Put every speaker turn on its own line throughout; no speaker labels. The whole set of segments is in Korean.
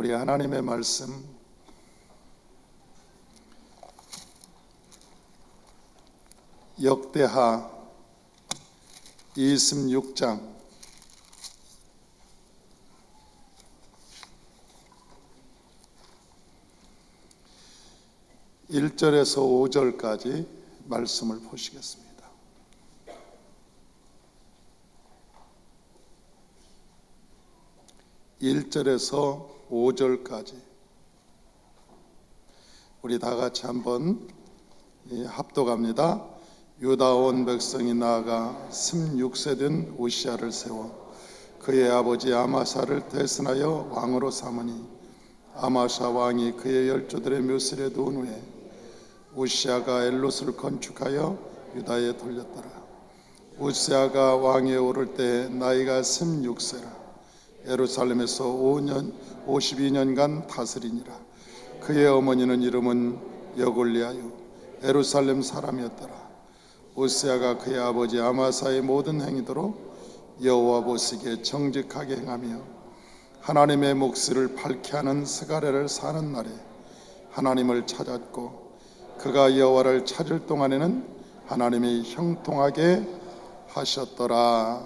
우리 하나님의 말씀 역대하 26장 1절에서 5절까지 말씀을 보시겠습니다. 일절에서 5절까지 우리 다 같이 한번 예, 합독합니다. 유다 온 백성이 나아가 16세 된 우시아를 세워 그의 아버지 아마사를 대신하여 왕으로 삼으니 아마샤 왕이 그의 열조들의 묘실에 두은 후에 우시아가 엘롯을 건축하여 유다에 돌렸더라. 우시아가 왕에 오를 때 나이가 16세라. 예루살렘에서 5년 52년간 다스리니라. 그의 어머니는 이름은 여골리아요 예루살렘 사람이었더라. 우시아가 그의 아버지 아마사의 모든 행위대로 여호와 보시기에 정직하게 행하며 하나님의 몫을 밝게 하는 스가랴를 사는 날에 하나님을 찾았고 그가 여호와를 찾을 동안에는 하나님이 형통하게 하셨더라.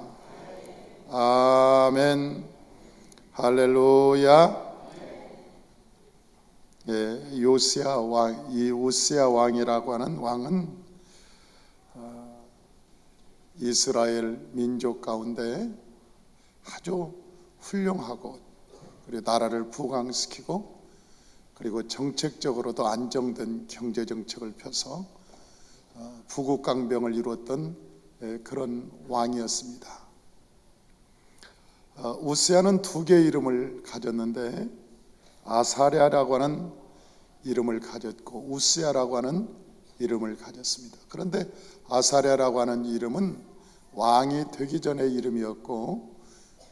아멘. 할렐루야. 예, 요시아 왕, 이 우시아 왕이라고 하는 왕은 어, 이스라엘 민족 가운데 아주 훌륭하고 그리고 나라를 부강시키고 그리고 정책적으로도 안정된 경제 정책을 펴서 어, 부국강병을 이루었던 예, 그런 왕이었습니다. 어, 우시아는 두 개의 이름을 가졌는데 아사랴라고 하는 이름을 가졌고 우시아라고 하는 이름을 가졌습니다. 그런데 아사랴라고 하는 이름은 왕이 되기 전의 이름이었고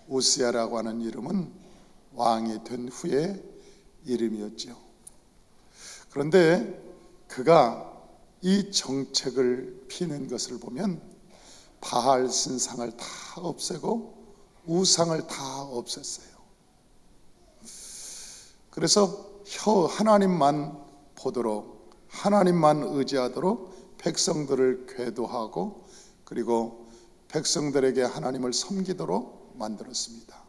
우시아라고 하는 이름은 왕이 된 후의 이름이었죠. 그런데 그가 이 정책을 피는 것을 보면 바알 신상을 다 없애고 우상을 다 없앴어요. 그래서 혀 하나님만 보도록 하나님만 의지하도록 백성들을 궤도하고 그리고 백성들에게 하나님을 섬기도록 만들었습니다.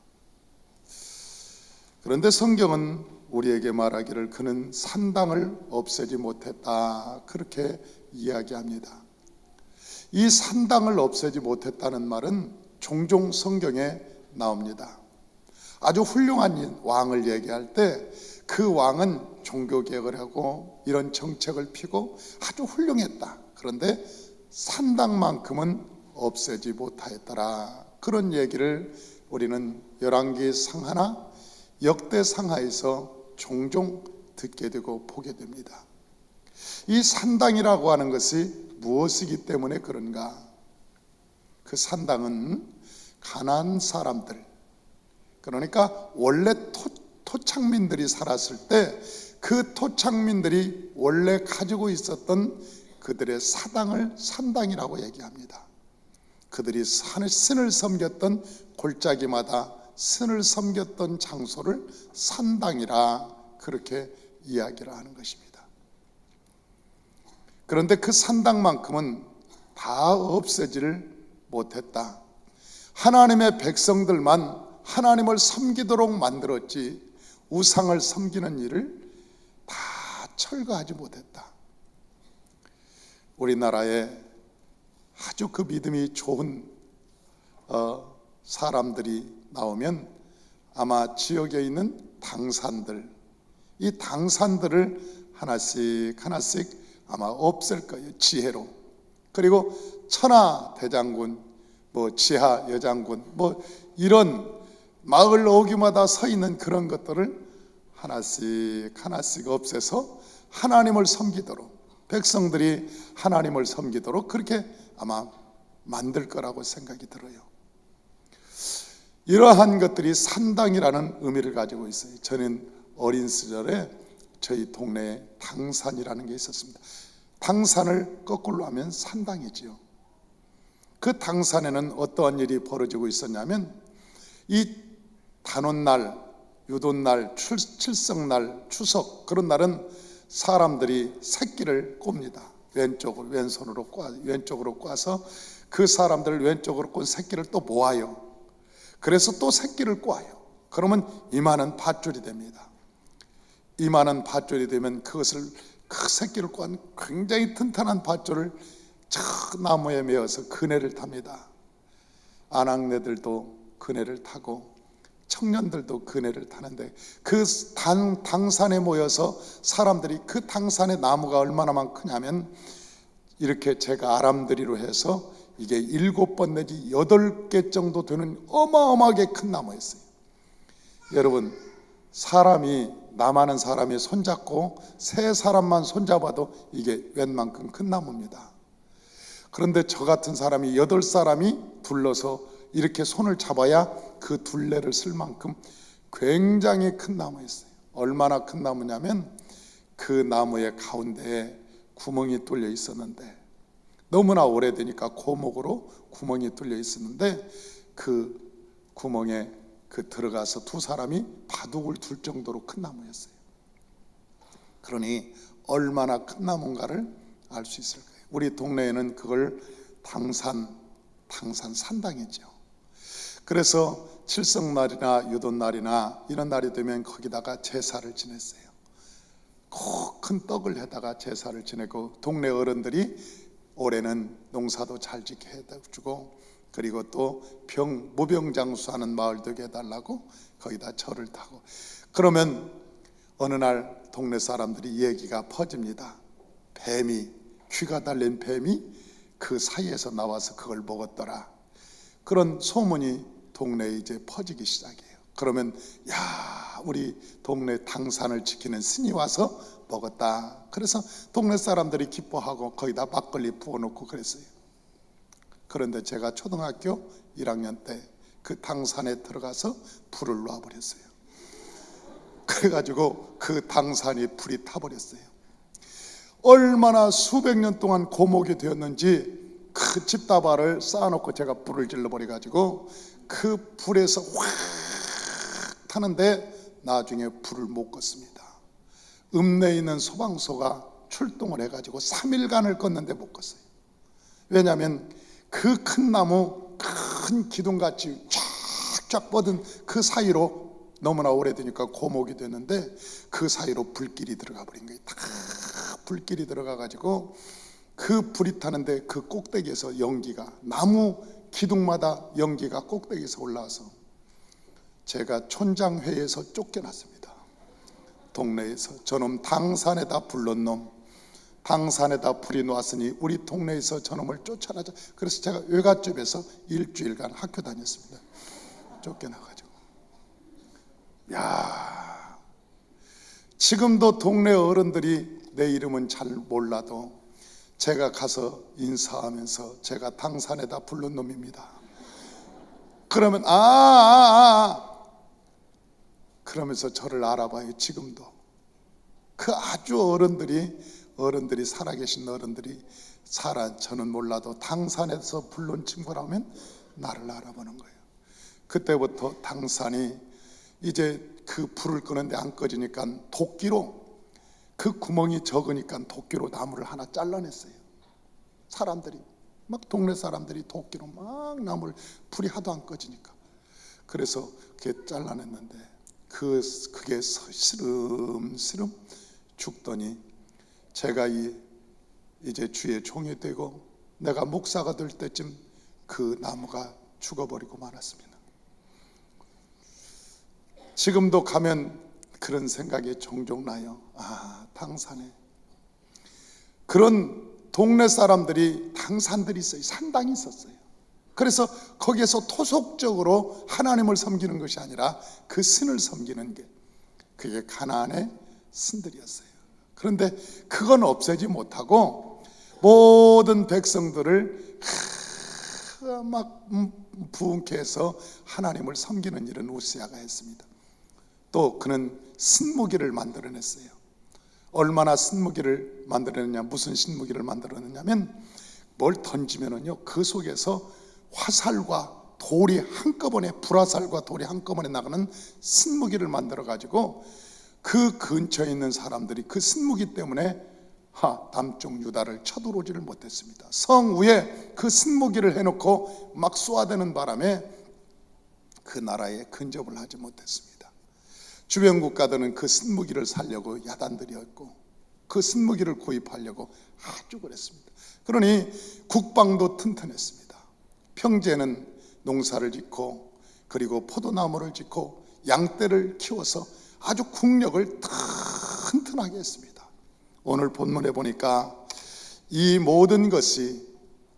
그런데 성경은 우리에게 말하기를 그는 산당을 없애지 못했다. 그렇게 이야기합니다. 이 산당을 없애지 못했다는 말은 종종 성경에 나옵니다. 아주 훌륭한 왕을 얘기할 때 그 왕은 종교 개혁을 하고 이런 정책을 피고 아주 훌륭했다. 그런데 산당만큼은 없애지 못하였더라. 그런 얘기를 우리는 열왕기 상하나 역대 상하에서 종종 듣게 되고 보게 됩니다. 이 산당이라고 하는 것이 무엇이기 때문에 그런가? 그 산당은 가난 사람들 그러니까 원래 토, 토착민들이 살았을 때 그 토착민들이 원래 가지고 있었던 그들의 사당을 산당이라고 얘기합니다. 그들이 신을 섬겼던 골짜기마다 신을 섬겼던 장소를 산당이라 그렇게 이야기를 하는 것입니다. 그런데 그 산당만큼은 다 없애지를 못했다. 하나님의 백성들만 하나님을 섬기도록 만들었지 우상을 섬기는 일을 다 철거하지 못했다. 우리나라에 아주 그 믿음이 좋은 어, 사람들이 나오면 아마 지역에 있는 당산들, 이 당산들을 하나씩 하나씩 아마 없앨 거예요. 지혜로. 그리고 천하 대장군, 뭐 지하 여장군, 뭐 이런 마을 어귀마다 서 있는 그런 것들을 하나씩 하나씩 없애서 하나님을 섬기도록 백성들이 하나님을 섬기도록 그렇게 아마 만들 거라고 생각이 들어요. 이러한 것들이 산당이라는 의미를 가지고 있어요. 저는 어린 시절에 저희 동네에 당산이라는 게 있었습니다. 당산을 거꾸로 하면 산당이지요. 그 당산에는 어떠한 일이 벌어지고 있었냐면 이 단오날 유돈날, 출- 칠성날, 추석 그런 날은 사람들이 새끼를 꼽니다. 왼쪽으로 왼손으로 꽈 왼쪽으로 꽈서 그 사람들 왼쪽으로 꼰 새끼를 또 모아요. 그래서 또 새끼를 꽈요. 그러면 이만한 밧줄이 됩니다. 이만한 밧줄이 되면 그것을 그 새끼를 꽂은 굉장히 튼튼한 밧줄을 저 나무에 메어서 그네를 탑니다. 아낙네들도 그네를 타고 청년들도 그네를 타는데 그 단, 당산에 모여서 사람들이 그 당산의 나무가 얼마나 많냐면 이렇게 제가 아람들이로 해서 이게 일곱 번 내지 여덟 개 정도 되는 어마어마하게 큰 나무였어요. 여러분 사람이 남하는 사람이 손잡고 세 사람만 손잡아도 이게 웬만큼 큰 나무입니다. 그런데 저 같은 사람이 여덟 사람이 불러서 이렇게 손을 잡아야 그 둘레를 쓸 만큼 굉장히 큰 나무였어요. 얼마나 큰 나무냐면 그 나무의 가운데에 구멍이 뚫려 있었는데 너무나 오래되니까 고목으로 구멍이 뚫려 있었는데 그 구멍에 그 들어가서 두 사람이 바둑을 둘 정도로 큰 나무였어요. 그러니 얼마나 큰 나무인가를 알 수 있을 거예요. 우리 동네에는 그걸 당산 당산 산당이죠. 그래서 칠성날이나 유돈날이나 이런 날이 되면 거기다가 제사를 지냈어요. 꼭큰 떡을 해다가 제사를 지내고 동네 어른들이 올해는 농사도 잘 짓게 해주고 그리고 또 병 무병장수하는 마을 되게 해달라고 거기다 절을 타고 그러면 어느 날 동네 사람들이 얘기가 퍼집니다. 뱀이 귀가 달린 뱀이 그 사이에서 나와서 그걸 먹었더라. 그런 소문이 동네에 이제 퍼지기 시작해요. 그러면 야 우리 동네 당산을 지키는 신이 와서 먹었다. 그래서 동네 사람들이 기뻐하고 거기다 막걸리 부어놓고 그랬어요. 그런데 제가 초등학교 1학년 때 그 당산에 들어가서 불을 놔버렸어요. 그래가지고 그 당산이 불이 타버렸어요. 얼마나 수백 년 동안 고목이 되었는지 그 집다발을 쌓아놓고 제가 불을 질러버려가지고 그 불에서 확 타는데 나중에 불을 못 껐습니다. 읍내에 있는 소방서가 출동을 해가지고 3일간을 껐는데 못 껐어요. 왜냐하면 그 큰 나무 큰 기둥같이 쫙쫙 뻗은 그 사이로 너무나 오래되니까 고목이 됐는데 그 사이로 불길이 들어가 버린 거예요. 다 불길이 들어가 가지고 그 불이 타는데 그 꼭대기에서 연기가 나무 기둥마다 연기가 꼭대기에서 올라와서 제가 촌장회에서 쫓겨났습니다. 동네에서. 저놈 당산에다 불른 놈. 당산에다 불이 놓았으니 우리 동네에서 저놈을 쫓아나자. 그래서 제가 외갓집에서 일주일간 학교 다녔습니다. 쫓겨나가지고. 야 지금도 동네 어른들이 내 이름은 잘 몰라도 제가 가서 인사하면서 제가 당산에다 부른 놈입니다. 그러면 아, 아, 아 그러면서 저를 알아봐요 지금도. 그 아주 어른들이 어른들이 살아계신 어른들이 살아 저는 몰라도 당산에서 불른 친구라면 나를 알아보는 거예요. 그때부터 당산이 이제 그 불을 끄는데 안 꺼지니까 도끼로 그 구멍이 적으니까 도끼로 나무를 하나 잘라냈어요. 사람들이 막 동네 사람들이 도끼로 막 나무를 불이 하도 안 꺼지니까 그래서 그게 잘라냈는데 그 그게 스름스름 죽더니 제가 이 이제 주의 종이 되고 내가 목사가 될 때쯤 그 나무가 죽어버리고 말았습니다. 지금도 가면 그런 생각이 종종 나요. 아, 당산에 그런 동네 사람들이 당산들이 있어요. 산당이 있었어요. 그래서 거기에서 토속적으로 하나님을 섬기는 것이 아니라 그 신을 섬기는 게 그게 가나안의 신들이었어요. 그런데 그건 없애지 못하고 모든 백성들을 막 부흥케 해서 하나님을 섬기는 일은 우시아가 했습니다. 또 그는 신무기를 만들어냈어요. 얼마나 신무기를 만들어냈냐, 무슨 신무기를 만들어냈냐면 뭘 던지면은요, 그 속에서 화살과 돌이 한꺼번에 불화살과 돌이 한꺼번에 나가는 신무기를 만들어 가지고 그 근처에 있는 사람들이 그 신무기 때문에 하 남쪽 유다를 쳐들어오지를 못했습니다. 성 위에 그 신무기를 해놓고 막 쏘아대는 바람에 그 나라에 근접을 하지 못했습니다. 주변 국가들은 그 신무기를 살려고 야단들이었고 그 신무기를 구입하려고 아주 그랬습니다. 그러니 국방도 튼튼했습니다. 평제는 농사를 짓고 그리고 포도나무를 짓고 양떼를 키워서 아주 국력을 튼튼하게 했습니다. 오늘 본문에 보니까 이 모든 것이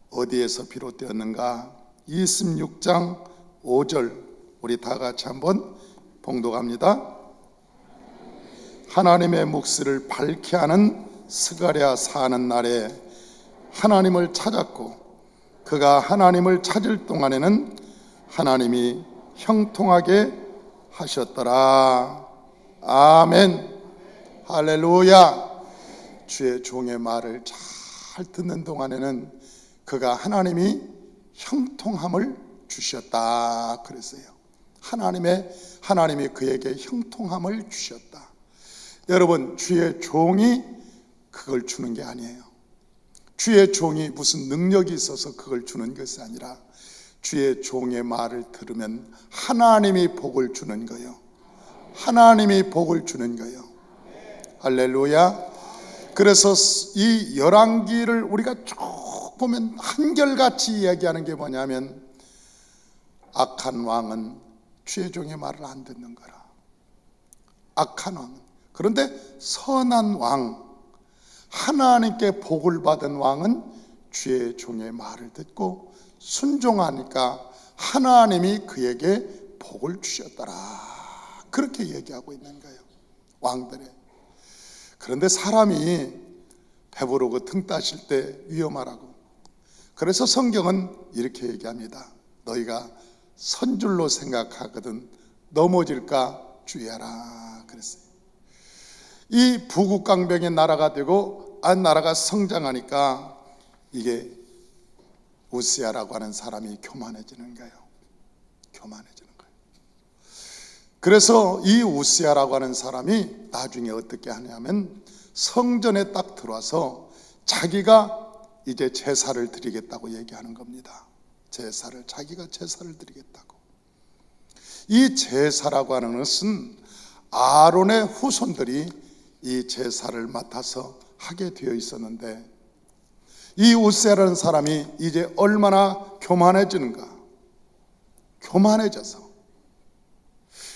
어디에서 비롯되었는가? 26장 5절 우리 다 같이 한번 봉독합니다. 하나님의 묵시를 밝게 하는 스가랴 사는 날에 하나님을 찾았고 그가 하나님을 찾을 동안에는 하나님이 형통하게 하셨더라. 아멘. 할렐루야. 주의 종의 말을 잘 듣는 동안에는 그가 하나님이 형통함을 주셨다 그랬어요. 하나님의 하나님이 그에게 형통함을 주셨다. 여러분 주의 종이 그걸 주는 게 아니에요. 주의 종이 무슨 능력이 있어서 그걸 주는 것이 아니라 주의 종의 말을 들으면 하나님이 복을 주는 거예요. 하나님이 복을 주는 거예요. 할렐루야. 그래서 이 열왕기를 우리가 쭉 보면 한결같이 이야기하는 게 뭐냐면 악한 왕은 주의 종의 말을 안 듣는 거라. 악한 왕은 그런데 선한 왕 하나님께 복을 받은 왕은 주의 종의 말을 듣고 순종하니까 하나님이 그에게 복을 주셨더라. 그렇게 얘기하고 있는 거예요. 왕들의. 그런데 사람이 배부르고 등 따실 때 위험하라고. 그래서 성경은 이렇게 얘기합니다. 너희가 선줄로 생각하거든 넘어질까 주의하라. 그랬어요. 이 부국강병의 나라가 되고 안 나라가 성장하니까 이게 우스야라고 하는 사람이 교만해지는 거예요. 교만해지는 거예요. 그래서 이 우스야라고 하는 사람이 나중에 어떻게 하냐면 성전에 딱 들어와서 자기가 이제 제사를 드리겠다고 얘기하는 겁니다. 제사를 자기가 제사를 드리겠다고. 이 제사라고 하는 것은 아론의 후손들이 이 제사를 맡아서 하게 되어 있었는데 이 우세라는 사람이 이제 얼마나 교만해지는가? 교만해져서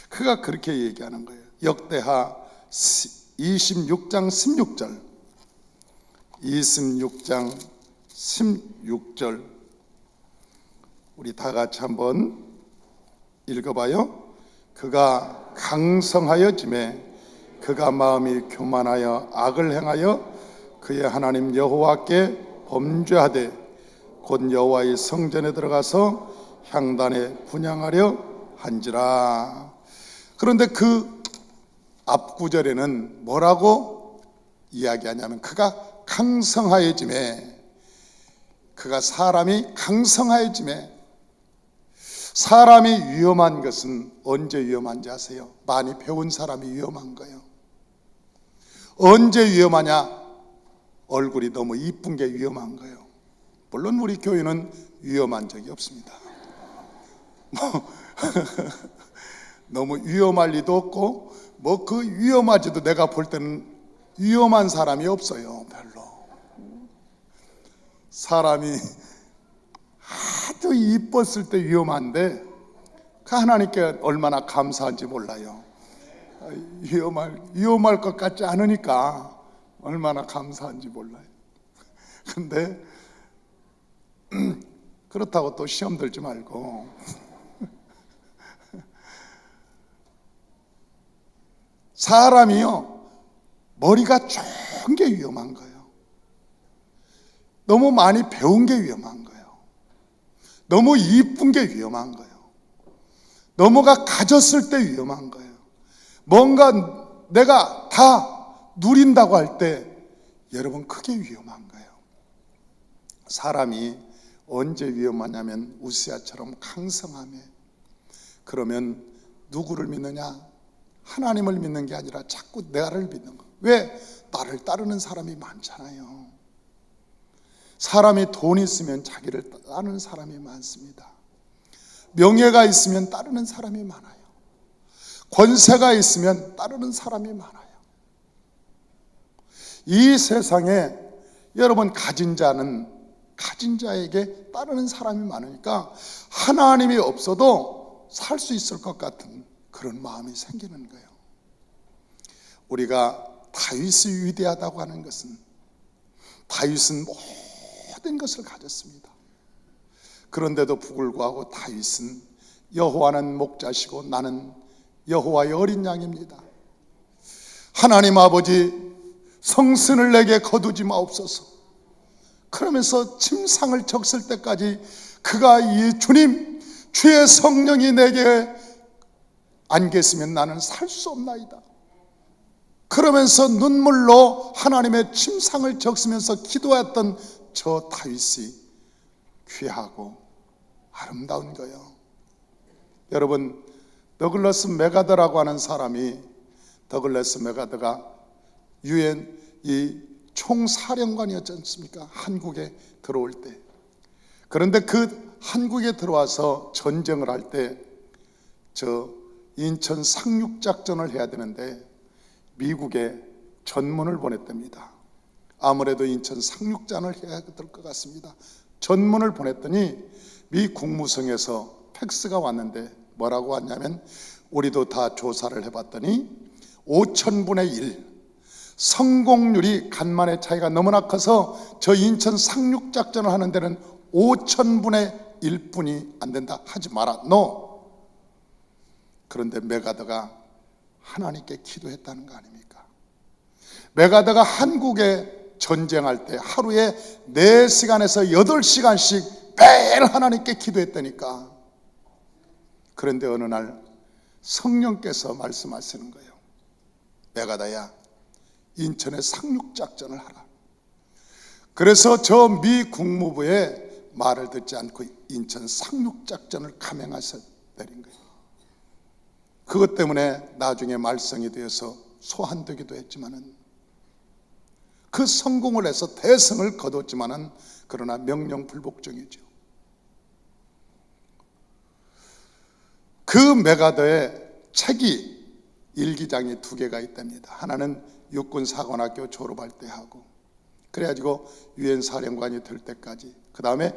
그가 그렇게 얘기하는 거예요. 역대하 26장 16절 26장 16절 우리 다 같이 한번 읽어봐요. 그가 강성하여 짐에 그가 마음이 교만하여 악을 행하여 그의 하나님 여호와께 범죄하되 곧 여호와의 성전에 들어가서 향단에 분양하려 한지라. 그런데 그 앞구절에는 뭐라고 이야기하냐면 그가 강성하여짐에 그가 사람이 강성하여짐에 사람이 위험한 것은 언제 위험한지 아세요? 많이 배운 사람이 위험한 거예요. 언제 위험하냐? 얼굴이 너무 이쁜 게 위험한 거예요. 물론 우리 교회는 위험한 적이 없습니다. 뭐 너무 위험할 리도 없고 뭐 그 위험하지도 내가 볼 때는 위험한 사람이 없어요. 별로. 사람이 하도 이뻤을 때 위험한데 그 하나님께 얼마나 감사한지 몰라요. 위험할 위험할 것 같지 않으니까 얼마나 감사한지 몰라요. 근데 그렇다고 또 시험 들지 말고 사람이요 머리가 좋은 게 위험한 거예요. 너무 많이 배운 게 위험한 거예요. 너무 이쁜 게 위험한 거예요. 너무가 가졌을 때 위험한 거예요. 뭔가 내가 다 누린다고 할 때 여러분 크게 위험한 거예요. 사람이 언제 위험하냐면 우시아처럼 강성함에 그러면 누구를 믿느냐? 하나님을 믿는 게 아니라 자꾸 나를 믿는 거. 왜? 나를 따르는 사람이 많잖아요. 사람이 돈 있으면 자기를 따르는 사람이 많습니다. 명예가 있으면 따르는 사람이 많아요. 권세가 있으면 따르는 사람이 많아요. 이 세상에 여러분 가진 자는 가진 자에게 따르는 사람이 많으니까 하나님이 없어도 살 수 있을 것 같은 그런 마음이 생기는 거예요. 우리가 다윗이 위대하다고 하는 것은 다윗은 모든 것을 가졌습니다. 그런데도 불구하고 다윗은 여호와는 목자시고 나는 여호와의 어린 양입니다. 하나님 아버지 성신을 내게 거두지 마옵소서. 그러면서 침상을 적실 때까지 그가 이 주님 주의 성령이 내게 안 계시면 나는 살 수 없나이다. 그러면서 눈물로 하나님의 침상을 적시면서 기도했던 저 다윗이 귀하고 아름다운 거예요. 여러분 더글러스 메가더라고 하는 사람이 더글러스 메가더가 유엔 이 총사령관이었지 않습니까? 한국에 들어올 때. 그런데 그 한국에 들어와서 전쟁을 할 때 저 인천 상륙작전을 해야 되는데 미국에 전문을 보냈답니다. 아무래도 인천 상륙전을 해야 될 것 같습니다. 전문을 보냈더니 미 국무성에서 팩스가 왔는데 뭐라고 왔냐면 우리도 다 조사를 해봤더니 5천분의 1 성공률이 간만의 차이가 너무나 커서 저 인천 상륙작전을 하는 데는 5천분의 1분이 안 된다. 하지 마라. 노 그런데 메가더가 하나님께 기도했다는 거 아닙니까? 메가더가 한국에 전쟁할 때 하루에 4시간에서 8시간씩 매일 하나님께 기도했다니까 그런데 어느 날 성령께서 말씀하시는 거예요. 메가다야, 인천에 상륙작전을 하라. 그래서 저 미 국무부의 말을 듣지 않고 인천 상륙작전을 감행하셔 내린 거예요. 그것 때문에 나중에 말썽이 되어서 소환되기도 했지만은 그 성공을 해서 대성을 거뒀지만은 그러나 명령 불복종이죠. 그 메가더의 책이 일기장이 두 개가 있답니다. 하나는 육군 사관학교 졸업할 때 하고 그래가지고 유엔 사령관이 될 때까지 그 다음에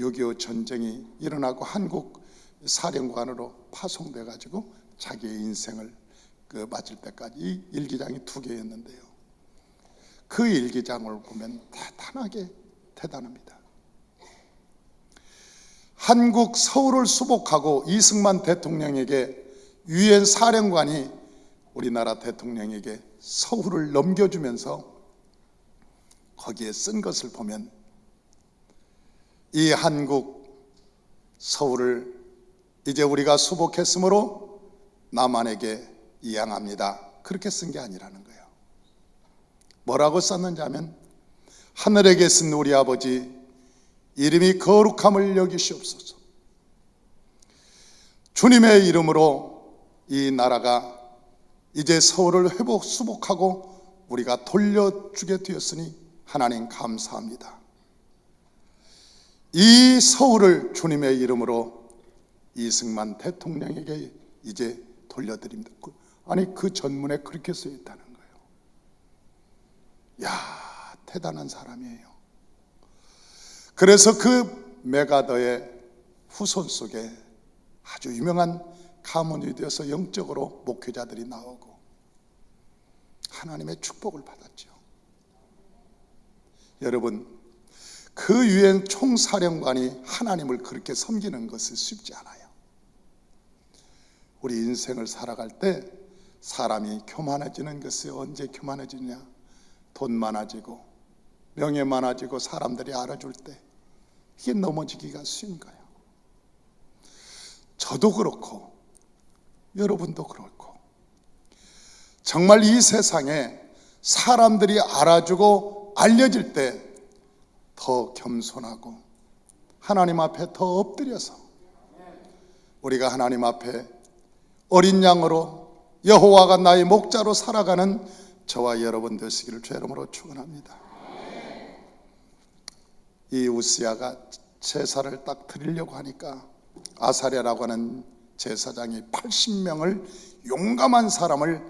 6.25 전쟁이 일어나고 한국 사령관으로 파송돼 가지고 자기의 인생을 그 맞을 때까지 이 일기장이 두 개였는데요. 그 일기장을 보면 대단하게 대단합니다. 한국 서울을 수복하고 이승만 대통령에게 유엔 사령관이 우리나라 대통령에게 서울을 넘겨주면서 거기에 쓴 것을 보면 이 한국 서울을 이제 우리가 수복했으므로 남한에게 이양합니다. 그렇게 쓴 게 아니라는 거예요. 뭐라고 썼는지 하면 하늘에 계신 우리 아버지 이름이 거룩함을 여기시옵소서. 주님의 이름으로 이 나라가 이제 서울을 회복 수복하고 우리가 돌려주게 되었으니 하나님 감사합니다. 이 서울을 주님의 이름으로 이승만 대통령에게 이제 돌려드립니다. 아니 그 전문에 그렇게 쓰여 있다는 거예요. 야 대단한 사람이에요. 그래서 그 메가더의 후손 속에 아주 유명한 가문이 되어서 영적으로 목회자들이 나오고 하나님의 축복을 받았죠. 여러분, 그 유엔 총사령관이 하나님을 그렇게 섬기는 것은 쉽지 않아요. 우리 인생을 살아갈 때 사람이 교만해지는 것이 언제 교만해지냐? 돈 많아지고 명예 많아지고 사람들이 알아줄 때 이게 넘어지기가 쉬운 거예요. 저도 그렇고 여러분도 그렇고 정말 이 세상에 사람들이 알아주고 알려질 때 더 겸손하고 하나님 앞에 더 엎드려서 우리가 하나님 앞에 어린 양으로 여호와가 나의 목자로 살아가는 저와 여러분 되시기를 죄 이름으로 축원합니다. 이 우스야가 제사를 딱 드리려고 하니까 아사랴라고 하는 제사장이 80명을 용감한 사람을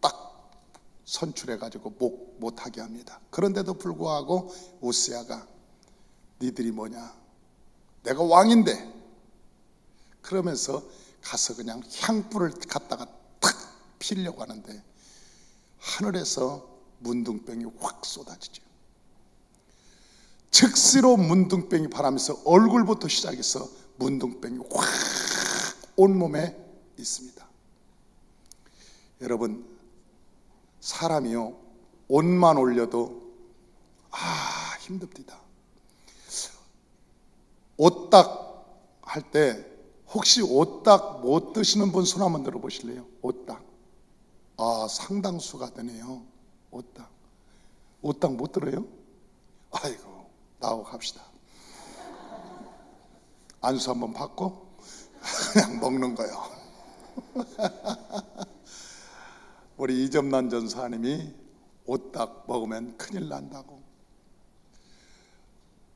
딱 선출해 가지고 목 못하게 합니다. 그런데도 불구하고 우스야가 니들이 뭐냐? 내가 왕인데 그러면서 가서 그냥 향불을 갖다가 탁 피려고 하는데 하늘에서 문둥병이 확 쏟아지죠. 즉시로 문둥병이 바라면서 얼굴부터 시작해서 문둥병이 확 온몸에 있습니다. 여러분 사람이요 옷만 올려도 아 힘듭니다. 옷딱 할 때 혹시 옷딱 못 드시는 분 손 한번 들어보실래요? 옷딱 아 상당수가 되네요. 옷딱 옷딱 못 들어요? 아이고 나오고 갑시다. 안수 한번 받고 그냥 먹는 거요. 우리 이점난 전사님이 옷딱 먹으면 큰일 난다고.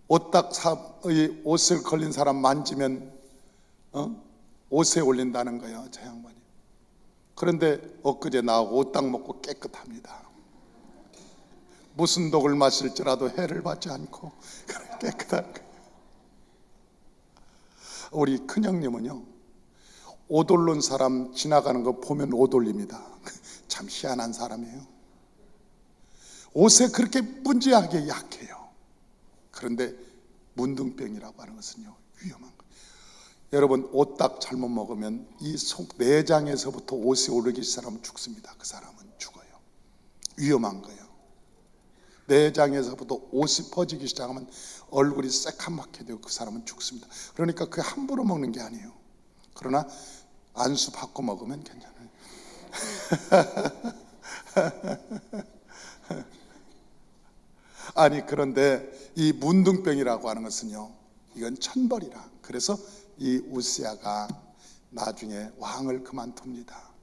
옷딱 사의 옷을 걸린 사람 만지면 어? 옷에 올린다는 거예요, 저 양반이. 그런데 엊그제 나오고 옷딱 먹고 깨끗합니다. 무슨 독을 마실지라도 해를 받지 않고 깨끗한. 우리 큰형님은요 옷 올른 사람 지나가는 거 보면 옷 올립니다. 참 희한한 사람이에요. 옷에 그렇게 문제하게 약해요. 그런데 문둥병이라고 하는 것은요 위험한 거예요. 여러분 옷 딱 잘못 먹으면 이 속 내장에서부터 옷이 오르기 시작하면 죽습니다. 그 사람은 죽어요. 위험한 거예요 내장에서부터 옷이 퍼지기 시작하면 얼굴이 새카맣게 되고 그 사람은 죽습니다. 그러니까 그 함부로 먹는 게 아니에요. 그러나 안수 받고 먹으면 괜찮아요. 아니 그런데 이 문둥병이라고 하는 것은요. 이건 천벌이라. 그래서 이 우스야가 나중에 왕을 그만둡니다.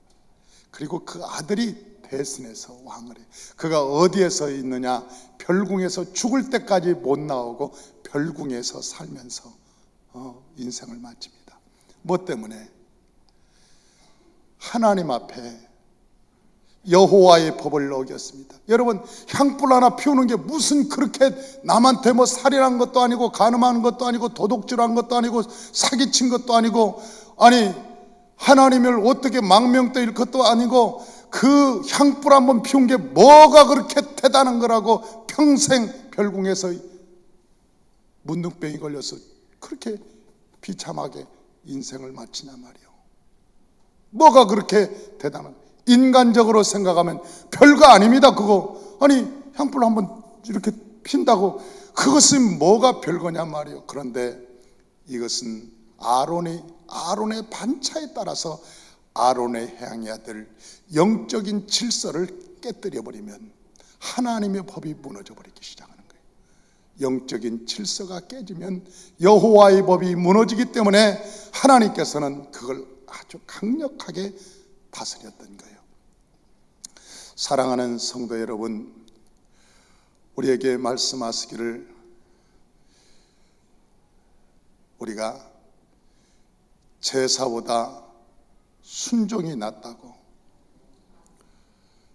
그리고 그 아들이 대신에서 왕을 해. 그가 어디에서 있느냐? 별궁에서 죽을 때까지 못 나오고 별궁에서 살면서 어, 인생을 마칩니다. 뭐 때문에? 하나님 앞에 여호와의 법을 어겼습니다. 여러분 향불 하나 피우는 게 무슨 그렇게 남한테 뭐 살인한 것도 아니고 간음한 것도 아니고 도둑질한 것도 아니고 사기친 것도 아니고 아니 하나님을 어떻게 망명때릴 것도 아니고 그 향불 한번 피운 게 뭐가 그렇게 대단한 거라고 평생 별궁에서 문둥병이 걸려서 그렇게 비참하게 인생을 마치냐 말이요. 뭐가 그렇게 대단한 인간적으로 생각하면 별거 아닙니다. 그거 아니 향불 한번 이렇게 핀다고 그것은 뭐가 별거냐 말이요. 그런데 이것은 아론이 아론의 반차에 따라서 아론의 해양의 아들 영적인 질서를 깨뜨려 버리면 하나님의 법이 무너져 버리기 시작하는 거예요. 영적인 질서가 깨지면 여호와의 법이 무너지기 때문에 하나님께서는 그걸 아주 강력하게 다스렸던 거예요. 사랑하는 성도 여러분, 우리에게 말씀하시기를 우리가 제사보다 순종이 낫다고.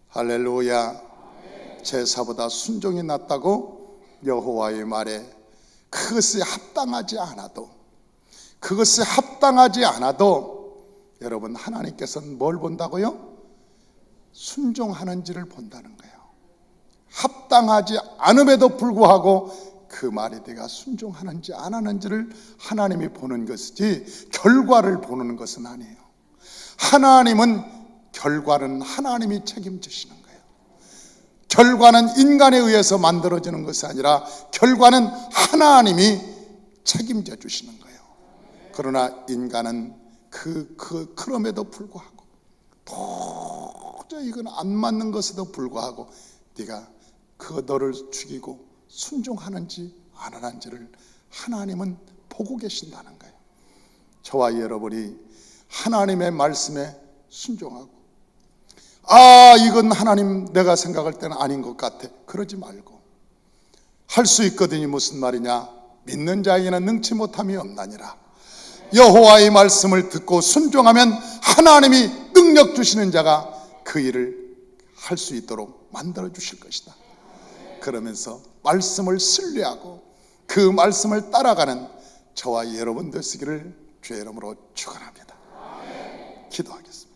할렐루야. 제사보다 순종이 낫다고 여호와의 말에 그것이 합당하지 않아도 그것이 합당하지 않아도 여러분 하나님께서는 뭘 본다고요? 순종하는지를 본다는 거예요. 합당하지 않음에도 불구하고 그 말에 내가 순종하는지 안 하는지를 하나님이 보는 것이지 결과를 보는 것은 아니에요. 하나님은 결과는 하나님이 책임지시는 거예요. 결과는 인간에 의해서 만들어지는 것이 아니라 결과는 하나님이 책임져 주시는 거예요. 그러나 인간은 그, 그, 그럼에도 불구하고 도저히 이건 안 맞는 것에도 불구하고 네가 그 너를 죽이고 순종하는지 안 하는지를 하나님은 보고 계신다는 거예요. 저와 여러분이 하나님의 말씀에 순종하고 아 이건 하나님 내가 생각할 때는 아닌 것 같아. 그러지 말고 할 수 있거든요. 무슨 말이냐? 믿는 자에게는 능치 못함이 없나니라. 여호와의 말씀을 듣고 순종하면 하나님이 능력 주시는 자가 그 일을 할 수 있도록 만들어 주실 것이다. 그러면서 말씀을 신뢰하고 그 말씀을 따라가는 저와 여러분 되시기를 주의 이름으로 축원합니다. 기도하겠습니다